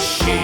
she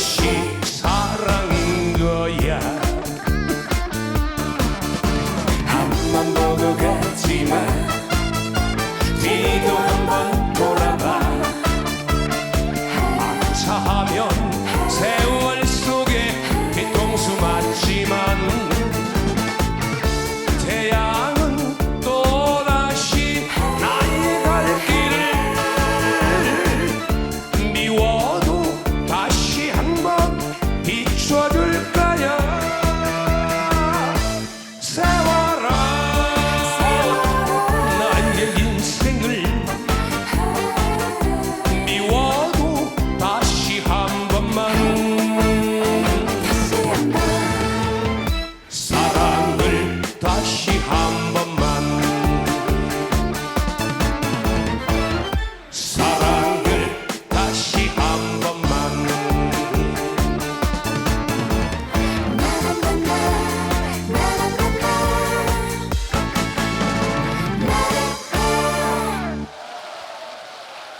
그것이 사랑인 거야. 한번 보고 가지마 니도 한번 돌아봐. 차하면